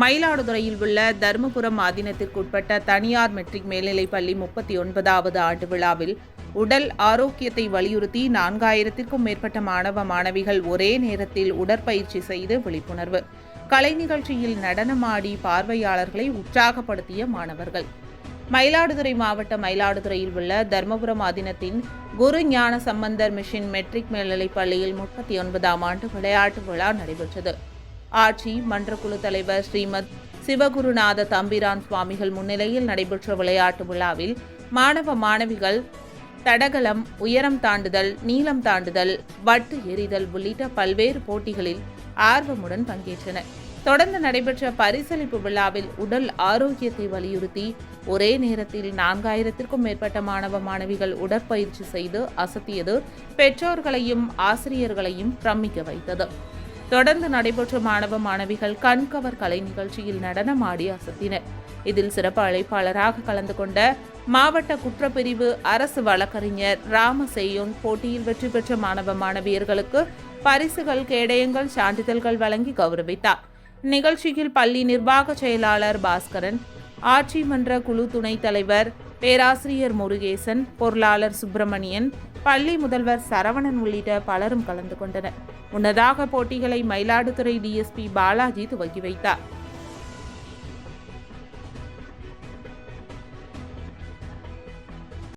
மயிலாடுதுறையில் உள்ள தருமபுரம் ஆதீனத்திற்குட்பட்ட தனியார் மெட்ரிக் மேல்நிலைப் பள்ளி முப்பத்தி ஒன்பதாவது ஆண்டு விழாவில் உடல் ஆரோக்கியத்தை வலியுறுத்தி நான்காயிரத்திற்கும் மேற்பட்ட மாணவ மாணவிகள் ஒரே நேரத்தில் உடற்பயிற்சி செய்து விழிப்புணர்வு. கலை நிகழ்ச்சியில் நடனமாடி பார்வையாளர்களை உற்சாகப்படுத்திய மாணவர்கள். மயிலாடுதுறை மாவட்டம் மயிலாடுதுறையில் உள்ள தர்மபுரம் ஆதீனத்தின் குரு ஞான சம்பந்தர் மிஷின் மெட்ரிக் மேல்நிலைப் பள்ளியில் முப்பத்தி ஒன்பதாம் ஆண்டு விளையாட்டு விழா நடைபெற்றது. ஆட்சி மன்றக்குழு தலைவர் ஸ்ரீமத் சிவகுருநாத தம்பிரான் சுவாமிகள் முன்னிலையில் நடைபெற்ற விளையாட்டு விழாவில் மாணவ மாணவிகள் தடகளம் உயரம் தாண்டுதல் நீளம் தாண்டுதல் வட்டு எறிதல் உள்ளிட்ட பல்வேறு போட்டிகளில் ஆர்வமுடன் பங்கேற்றனர். தொடர்ந்து நடைபெற்ற பரிசளிப்பு விழாவில் உடல் ஆரோக்கியத்தை வலியுறுத்தி ஒரே நேரத்தில் நான்காயிரத்திற்கும் மேற்பட்ட மாணவ மாணவிகள் உடற்பயிற்சி செய்து அசத்தியது பெற்றோர்களையும் ஆசிரியர்களையும் பிரமிக்க வைத்தது. தொடர்ந்து நடைபெற்ற மாணவ மாணவிகள் கண்கவர் கலை நிகழ்ச்சியில் நடனமாடி அசத்தினர். இதில் சிறப்பு அழைப்பாளராக கலந்து கொண்ட மாவட்ட குற்றப்பிரிவு அரசு வழக்கறிஞர் ராமசெய்யோன் போட்டியில் வெற்றி பெற்ற மாணவ மாணவியர்களுக்கு பரிசுகள் கேடயங்கள் சான்றிதழ்கள் வழங்கி கௌரவித்தார். நிகழ்ச்சியில் பள்ளி நிர்வாக செயலாளர் பாஸ்கரன் ஆட்சி மன்ற குழு துணைத் தலைவர் பேராசிரியர் முருகேசன் பொருளாளர் சுப்பிரமணியன் பள்ளி முதல்வர் சரவணன் உள்ளிட்ட பலரும் கலந்து கொண்டனர். முன்னதாக போட்டிகளை மயிலாடுதுறை டிஎஸ்பி பாலாஜி துவக்கி வைத்தார்.